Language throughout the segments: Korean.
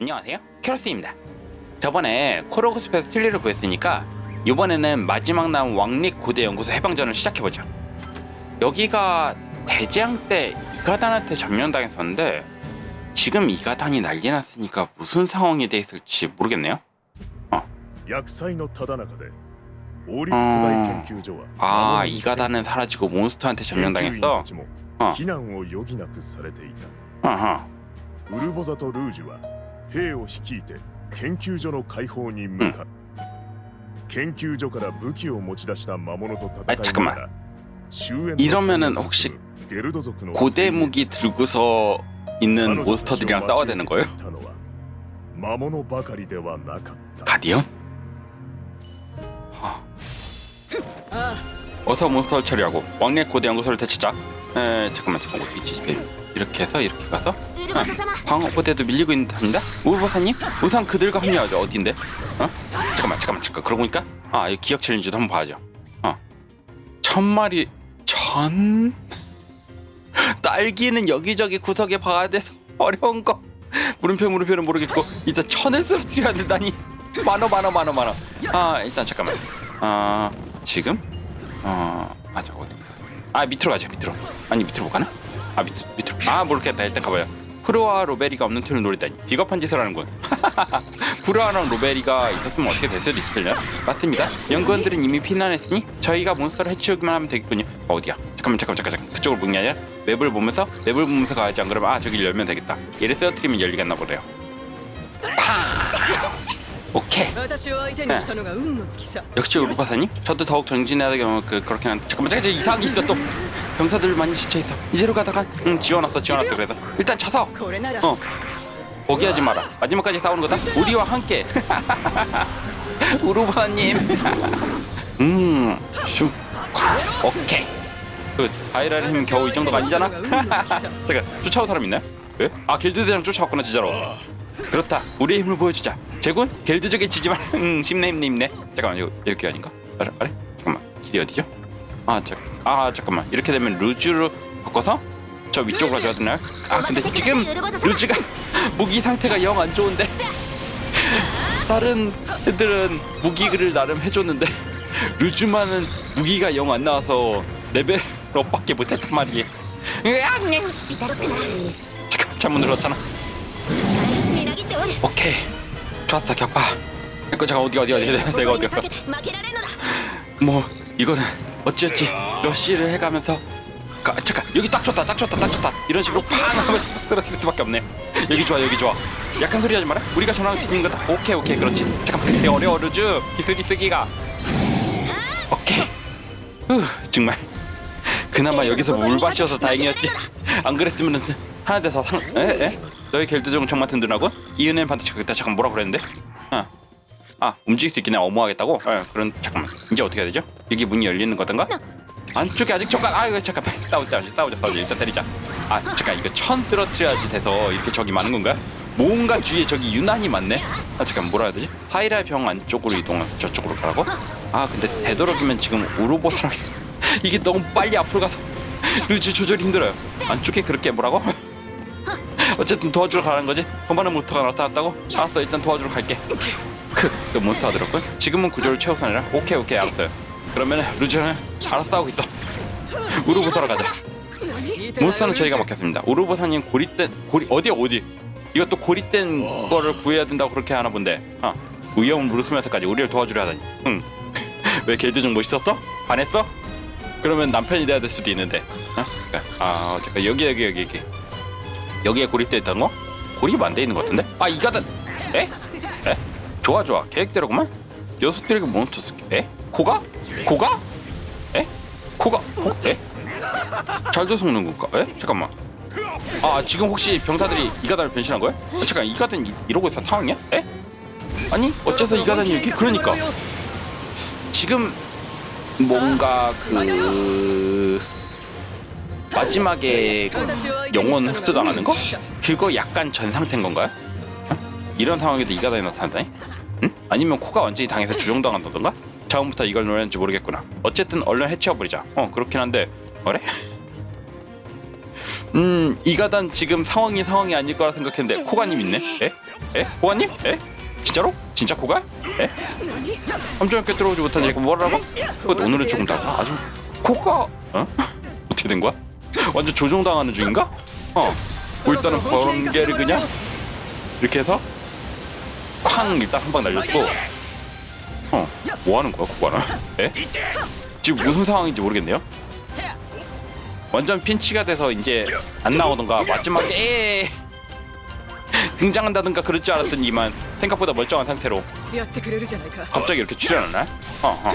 안녕하세요 캐로스입니다 저번에 코로고스페에서 틀리를 구했으니까 이번에는 마지막 남은 왕립 고대 연구소 해방전을 시작해보죠 여기가 대재앙 때 이가단한테 점령당했었는데 지금 이가단이 난리 났으니까 무슨 상황이 돼 있을지 모르겠네요 薬剤のただ中で王立古代研究所は 아 守りに 이가단은 사라지고 몬스터한테 研究員た 점령당했어 ちもあ避難を余儀なくされていた 어허 ウルボザとルージュは 兵を率いて研究所の解放に向かう、研究所から武器を持ち出した魔物とあ戦いながら終焉の 이러면은 手を 혹시 進むゲルド族の 고대 무기 들고서 彼 있는 女たちを 몬스터들이랑 싸워야 되는 거예요? 待ち受けていたのは魔物ばかりではなかった 가디언? 어서 몬스터를 처리하고 왕래 고대 연구소를 되찾자. 에 잠깐만 잠깐만. 위치 집에 이렇게 해서 이렇게 가서 어, 광어 부대도 밀리고 있는 듯합니다? 우부사님? 우선 그들과 합류하죠. 어딘데? 어? 잠깐만 잠깐만 잠깐 그러고 보니까 아 이 기억 챌린지도 한번 봐야죠. 어천 마리 천? 딸기는 여기저기 구석에 봐야 돼서 어려운 거. 물음표 물음표는 모르겠고 일단 천을 쓰러뜨려야 된다니. 만원 만원 만원 만원. 아 일단 잠깐만. 아 지금? 어 맞아. 어디? 아 밑으로 가죠 밑으로. 아니 밑으로 못 가나? 아 밑, 밑으로. 아 모르겠다. 일단 가봐요. 프로와 로베리가 없는 틈을 노리다니. 비겁한 짓을 하는군. 프로와랑 로베리가 있었으면 어떻게 될 수도 있을려 맞습니다. 연구원들은 이미 피난했으니 저희가 몬스터를 해치우기만 하면 되겠군요. 어디야? 잠깐만 잠깐만 잠깐 잠깐 그쪽으로 보는 게 아니라 맵을 보면서? 맵을 보면서 가야지. 안 그러면 아 저기 열면 되겠다. 얘를 쓰러뜨리면 열리겠나 보래요. 파! 오케이. 네. 역시 우르바사님? 저도 더욱 정진해야 되면 그 그렇긴 한. 잠깐만 잠깐 이상한 게 있어 또 병사들 많이 지쳐 있어. 이대로 가다가 응 지원왔어 지원왔어 그래도. 일단 쳐서. 어. 포기하지 마라. 마지막까지 싸우는 거다. 우리와 함께. 우르바님. 음슉 오케이. 그 바이라님 겨우 이 정도가 아니잖아. 잠깐 쫓아온 사람 있나요? 왜? 아 길드대장 쫓아왔구나 진짜로. 그렇다. 우리의 힘을 보여주자. 제군? 겔드족의 지지발 응 심내힘내힘내 잠깐만 요 여기 아닌가? 아래? 아래? 잠깐만 길이 어디죠? 아, 자, 아 잠깐만 이렇게 되면 루즈로 바꿔서 저 위쪽으로 가야 되나요? 아 근데 지금 루즈가 무기 상태가 영 안 좋은데 다른 애들은 무기를 나름 해줬는데 루즈만은 무기가 영 안 나와서 레벨 업밖에 못했단 말이에요 잠깐 잘못 눌렀잖아 오케이 쳤다 격파. 이거 잠깐 어디 어디 어디 내가 어디 가 뭐 이거는 어찌어찌 몇 시를 해가면서 가, 잠깐 여기 딱 좋다 딱 좋다 딱 좋다. 이런 식으로 팡 하면 떨어질 수밖에 없네. 여기 좋아 여기 좋아. 약한 소리 하지 마라. 우리가 전화로 듣는 거다. 오케이 오케이 그렇지. 잠깐만 근데 어려워 르즈 이슬이 뜨기가. 오케이. 후 정말. 그나마 여기서 물 마셔서 다행이었지. 안 그랬으면 하나 돼서 상... 에? 에? 너희 겔드종 정말 든든하고 이 은혜는 반드시 그겠다 잠깐 뭐라 그랬는데 어. 아 움직일 수 있긴 해 어무하겠다고? 예 그런 잠깐만 이제 어떻게 해야 되죠? 여기 문이 열리는 거던가? 안쪽에 아직 저가 아 이거 잠깐만 싸우자 싸우자 싸우자 일단 때리자 아 잠깐 이거 천 떨어뜨려야지 돼서 이렇게 적이 많은 건가요? 뭔가 주위에 적이 유난히 많네 아 잠깐 뭐라 해야 되지? 하이랄 병 안쪽으로 이동해서 저쪽으로 가라고? 아 근데 되도록이면 지금 우르보 사람이 이게 너무 빨리 앞으로 가서 루즈 조절이 힘들어요 안쪽에 그렇게 뭐라고? 어쨌든 도와주러 가는 거지? 험한한 몬스터가 나타났다고? 알았어 일단 도와주러 갈게. 크, 그 몬스터 들었군? 지금은 구조를 최우선이라. 오케이 오케이 알았어요. 그러면 루즈는 알아서 싸우고 있어. 우르보사로 가자. 몬스터는 저희가 먹겠습니다. 우르보사님 고리된 고리 어디야 어디? 이것도 고리된 거를 구해야 된다고 그렇게 하나 본데. 어 위험을 무릅쓰면서까지 우리를 도와주려 하다니. 응왜 걔들 좀 멋있었어? 반했어? 그러면 남편이 돼야 될 수도 있는데. 어? 아 잠깐 여기 여기 여기 여기 여기에 고립돼 있다는 거? 고립 안 돼 있는 것 같은데? 아 이가다 에? 에? 좋아 좋아 계획대로구만 녀석들에게 몬스터 스킬 에? 코가? 코가? 에? 코가? 코? 에? 잘도 속는 건가? 에? 잠깐만 아 지금 혹시 병사들이 이가단을 변신한 거야? 아, 잠깐 이가단 이, 이러고 있어 상황이야? 에? 아니 어째서 이가단이 여기? 그러니까 지금 뭔가 그 마지막에 그 영혼 흡수 당하는 거? 그거 약간 전 상태인 건가요? 어? 이런 상황에도 이가단이 나타난다니? 응? 아니면 코가 완전히 당해서 주정당한다던가? 처음부터 이걸 노렸는지 모르겠구나 어쨌든 얼른 해치워버리자 어 그렇긴 한데 그래? 음 이가단 지금 상황이 상황이 아닐 거라 생각했는데 코가님 있네 에? 에? 코가님? 에? 진짜로? 진짜 코가? 에? 함정 있게 들어오지 못한 얘가 뭐라고? 그것 오늘은 조금 다르다 아주 코가 어? 어떻게 된 거야? 완전 조종당하는 중인가? 어. 뭐 일단은 번개를 그냥 이렇게 해서 쾅 일단 한 방 날려주고 어. 뭐 하는 거야 코바나? 에? 예? 지금 무슨 상황인지 모르겠네요. 완전 핀치가 돼서 이제 안 나오던가 마지막에 예. 등장한다든가 그럴 줄 알았더니만 생각보다 멀쩡한 상태로 갑자기 이렇게 출연하나? 어, 어.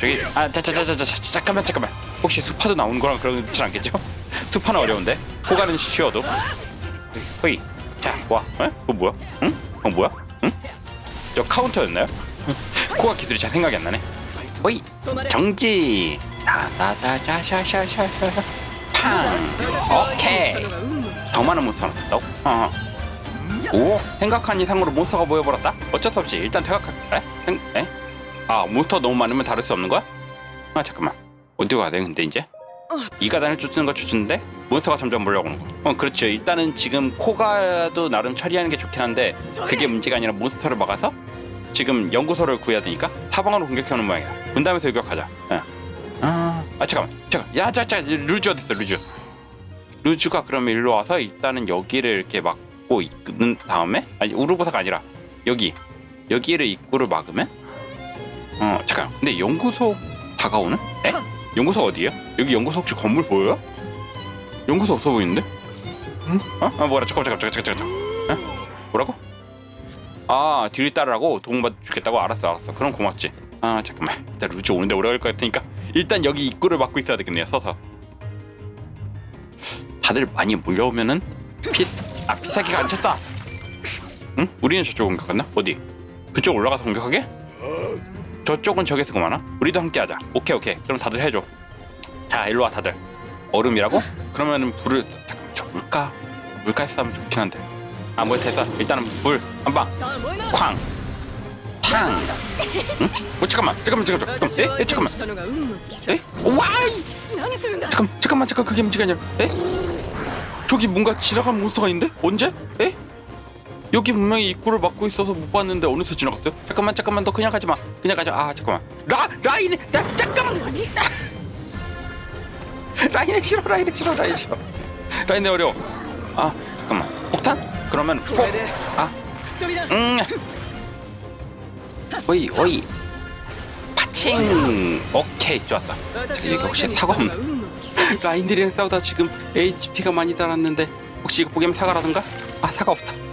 저기 아 자자자자자 잠깐만 잠깐만 혹시 수파도 나온 거랑 그러진 않겠죠? 수파는 어려운데 호가는 쉬워도 허이 자와 어? 그거 뭐야? 응? 어 뭐야? 응? 저 카운터였나요? 코가 기술이 잘 생각이 안 나네 허이 정지 다다다샤샤샤샤 팡 오케이 더 많은 몬스터 나왔다고? 어. 어 오 생각하니 상으로 몬스터가 모여버렸다 어쩔 수 없이 일단 퇴각할게 에? 에? 아 몬스터 너무 많으면 다를 수 없는 거야? 아 잠깐만 어디 가야 돼 근데 이제? 이 가단을 쫓는 거 쫓는데 몬스터가 점점 몰려오는 거. 어 그렇죠. 일단은 지금 코가도 나름 처리하는 게 좋긴 한데 그게 문제가 아니라 몬스터를 막아서 지금 연구소를 구해야 되니까 타방으로 공격해오는 모양이야. 분담해서 일격하자. 예. 아, 아 잠깐만, 잠깐. 야, 자, 자, 루즈 어디 있어, 루즈? 루즈가 그러면 일로 와서 일단은 여기를 이렇게 막고 있는 다음에 아니 우르보사가 아니라 여기 여기를 입구를 막으면 어 잠깐 근데 연구소 다가오는? 에? 연구소 어디에요? 여기 연구소 혹시 건물 보여요? 연구소 없어 보이는데? 응? 어? 아 뭐라 잠깐 잠깐 잠깐 잠깐 잠깐 에? 뭐라고? 아 뒤를 따르라고 도움받 주겠다고 알았어 알았어 그럼 고맙지 아 잠깐만 일단 루즈 오는데 오래 걸릴 것 같으니까 일단 여기 입구를 막고 있어야 되겠네요 서서 다들 많이 몰려오면은 피, 아 피사기가 안 찼다. 응? 우리는 저쪽 공격했나? 어디? 그쪽 올라가서 공격하게? 저쪽은 저기서 그만아 우리도 함께 하자 오케이 오케이 그럼 다들 해줘 자 일로 와 다들 얼음이라고? 그러면은 불을 잠깐 저 물가 물가에서 하면 좋긴 한데 아 뭐야 됐어 일단은 불 한방 쾅! 탕! 응? 어 잠깐만 잠깐만 잠깐만 잠깐만 에? 에 잠깐만 에? 어, 와이! 잠깐 잠깐만 잠깐 그게 문제가 아니라 에? 저기 뭔가 지나간 몬스터가 있는데? 언제? 에? 여기 분명히 입구를 막고 있어서 못 봤는데 어느새 지나갔어요. 잠깐만 잠깐만 너 그냥 가지 마. 그냥 가지 마. 아 잠깐만. 라 라인에 나 잠깐만. 라인에 싫어 라인에 싫어 라인 싫어. 라인에 어려 아 잠깐만. 폭탄? 그러면 폭. 아. 음. 오이 오이. 파칭. 음, 오케이 좋았다. 이게 혹시 사과 라인들이랑 싸우다 지금 HP가 많이 달았는데 혹시 이거 보기면 사과라든가? 아 사과 없어.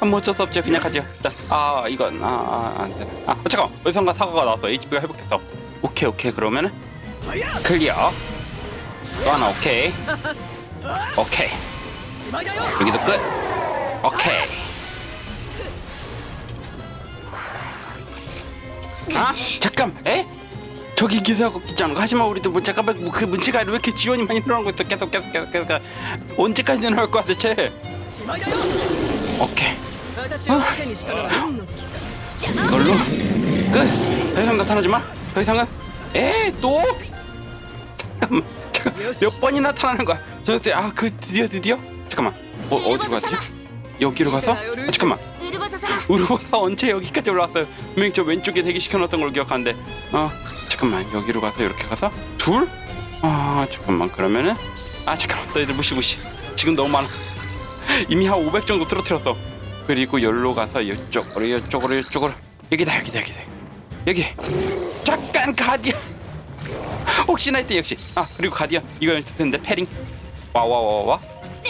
아, 뭐 어쩔 수 없지 그냥 가자 일단 아 이건 아안돼. 아, 아, 아 잠깐 어디선가 사과가 나왔어. HP가 회복됐어. 오케이 오케이. 그러면은 클리어. 또 하나 오케이. 오케이. 여기도 끝. 오케이. 아 잠깐. 에? 저기 기사하고 있지 않은가? 하지만 우리도 뭐 잠깐만 뭐 그 문제가 왜 이렇게 지원이 많이 늘어나고 있어? 계속 계속 계속 계속. 언제까지 늘어날 거야 대체? 오케이. 어? 어? 이걸로 끝. 더 이상 나타나지 마. 더 이상은 에 또? 잠깐만. 몇 번이 나타나는 거야? 저한테 아그 드디어 드디어. 잠깐만. 어 어디로 가지? 여기로 가서? 아, 아 잠깐만. 우르보사 언제 여기까지 올라왔어요? 분명히 저 왼쪽에 대기시켜놨던 걸 기억하는데. 어 잠깐만 여기로 가서 이렇게 가서 둘? 아 잠깐만 그러면은 아 잠깐만 너희들 무시 무시. 지금 너무 많아. 이미 한 500 정도 떨어뜨렸어. 그리고 열로 가서 이쪽으로 이쪽으로 이쪽으로. 여기다 여기다 여기다. 여기. 잠깐 가디언. 혹시나 했더니 역시. 아 그리고 가디언. 이거 연습했는데 패링. 와와와와.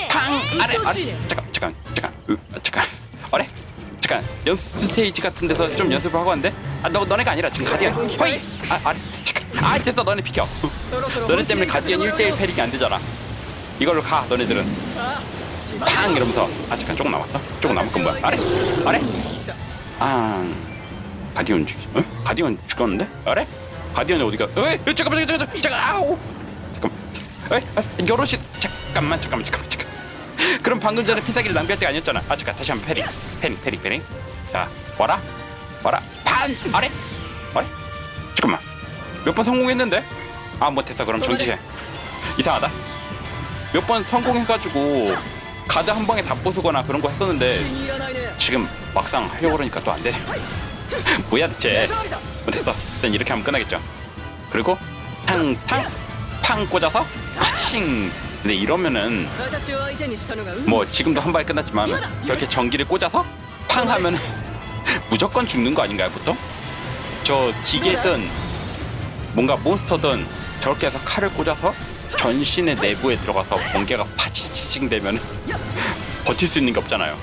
팡! 아래 아래. 잠깐 잠깐 잠깐. 으, 아, 잠깐. 아래? 잠깐. 연습 스테이지 같은 데서 좀 연습을 하고 왔는데? 아너 너네가 아니라 지금 가디언. 허이! 아 아래 아, 잠깐. 아 됐어. 너네 비켜. 너네 때문에 가디언 1대1 패링이 안 되잖아. 이걸로 가 너네들은. 팡 이러면서 아 잠깐 조금 남았어? 조금 남은 건 뭐야? 아래? 아래? 아 가디언 죽 어? 가디언 죽었는데? 아래? 가디언이 어디가? 에이 잠깐만 잠깐만 잠깐 아우! 잠깐 에 여럿이 잠깐만 잠깐만 잠깐만 잠깐 어, 어, 그럼 방금 전에 피사기를 낭비할 때가 아니었잖아. 아 잠깐 다시 한번 패링 패링 패링 패링. 자 와라 와라. 반! 아래? 아래? 잠깐만. 몇 번 성공했는데? 아 못했어. 그럼 정지해 이상하다. 몇 번 성공해가지고 가드 한 방에 다 부수거나 그런 거 했었는데 지금 막상 하려고 그러니까 또안 돼. 뭐야 대체? 뭐 됐어. 일단 이렇게 하면 끝나겠죠. 그리고 탕탕 팡 꽂아서 파칭. 근데 이러면은 뭐 지금도 한 방에 끝났지만 이렇게 전기를 꽂아서 팡 하면 무조건 죽는 거 아닌가요 보통? 저 기계든 뭔가 몬스터든 저렇게 해서 칼을 꽂아서 전신의 내부에 들어가서 번개가 파치지. 치칭 되면 버틸 수 있는 게 없잖아요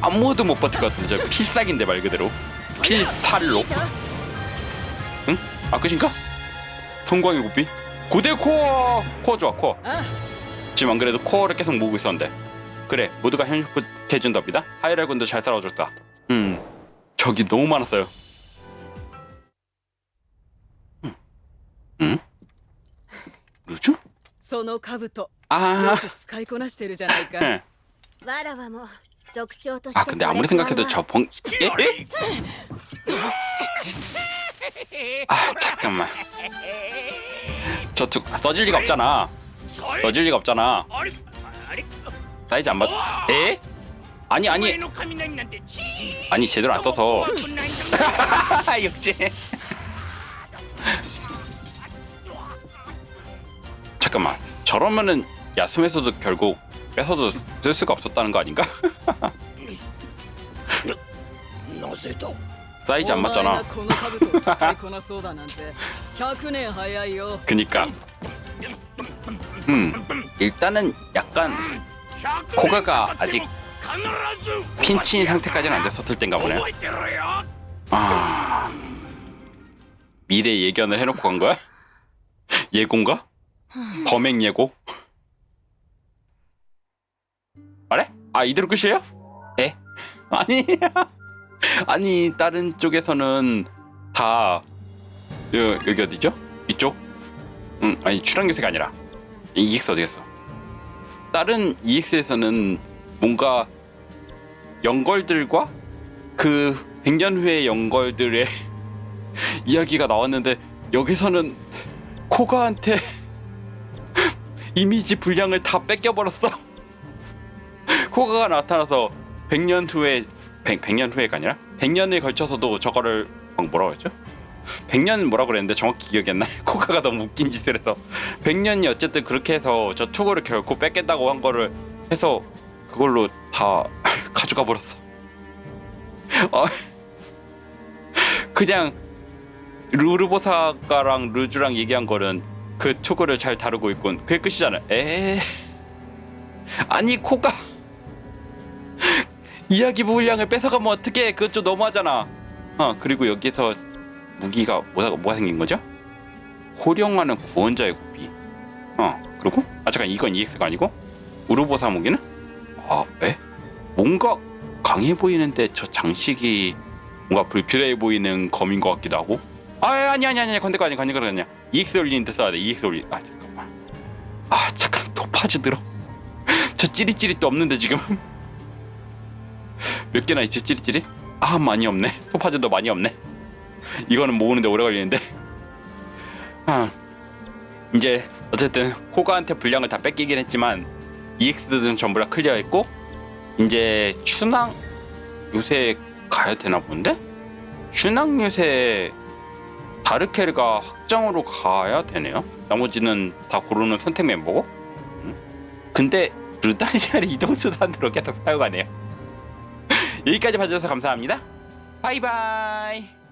아무도 못 버틸 것 같은데 저 필살기인데 말 그대로 필탈로 いいぞ 응? 아 끝인가? 성광의 고삐 고대 코어 코어 좋아 코어 あ 지금 안 그래도 코어를 계속 모으고 있었는데 그래 모두가 협력해준답니다 하이랄 군도 잘 싸워줬다 음 적이 너무 많았어요 음? 음? 루즈? その兜 よ 아 く使いこなしてるじゃないか 예. わらわも族長として 아 근데 아무리 생각해도 저 벙... 예? 예? 아 잠깐만 저쪽 써질 리가 없잖아 써질 리가 없잖아 사이즈 안 맞... 에? 아니 아니 아니 제대로 안 떠서 역시 잠깐만 저러면은 야숨에서도 결국 뺏어도 쓸 수가 없었다는 거 아닌가? 사이즈 안 맞잖아. 그니까. 음, 일단은 약간 코가가 아직 핀친 상태까지는 안 됐었을 땐가 보네. 아, 미래 예견을 해놓고 간 거야? 예고인가? 범행 예고? 말해? 아 이대로 끝이에요? 에? 아니 아니 다른 쪽에서는 다 여, 여기 어디죠? 이쪽? 응 아니 출항 요새가 아니라 EX 어디 갔어? 다른 EX에서는 뭔가 연걸들과 그 100년 후의 연걸들의 이야기가 나왔는데 여기서는 코가한테 이미지 분량을 다 뺏겨버렸어. 코가가 나타나서 100년 후에 100, 100년 후에가 아니라 100년에 걸쳐서도 저거를 막 뭐라고 했죠? 100년 뭐라고 그랬는데 정확히 기억이 안 나요. 코카가 너무 웃긴 짓을 해서 100년이 어쨌든 그렇게 해서 저 투구를 결코 뺏겠다고 한 거를 해서 그걸로 다 가져가 버렸어. 어, 그냥 루르보사가랑 루즈랑 얘기한 거는 그 투구를 잘 다루고 있군. 그게 끝이잖아. 에 아니 코가 이야기 분량을 뺏어가면 어떻게? 그것 좀 너무하잖아. 어 그리고 여기서 무기가 뭐가 뭐가 생긴 거죠? 호령하는 구원자의 고비. 어 그리고 아 잠깐 이건 EX가 아니고 우르보사 무기는 아 에? 뭔가 강해 보이는데 저 장식이 뭔가 불필요해 보이는 검인 것 같기도 하고. 아 아니 아니 아니 건데가 아니 건데가 아니야. EX 올리는데 써야 돼. EX 올리. 아 잠깐만. 아 잠깐 토파즈 들어. 저 찌릿찌릿도 없는데 지금. 몇 개나 있지 찌릿찌릿? 아 많이 없네. 토파즈도 많이 없네. 이거는 모으는데 오래 걸리는데. 아 이제 어쨌든 코가한테 분량을 다 뺏기긴 했지만 EX들은 전부 다 클리어했고 이제 춘왕 요새 가야 되나 본데? 춘왕 요새 다르케르가 확정으로 가야 되네요. 나머지는 다 고르는 선택 멤버고. 음? 근데 루다니아를 이동수단으로 계속 사용하네요. 여기까지 봐주셔서 감사합니다. 바이바이.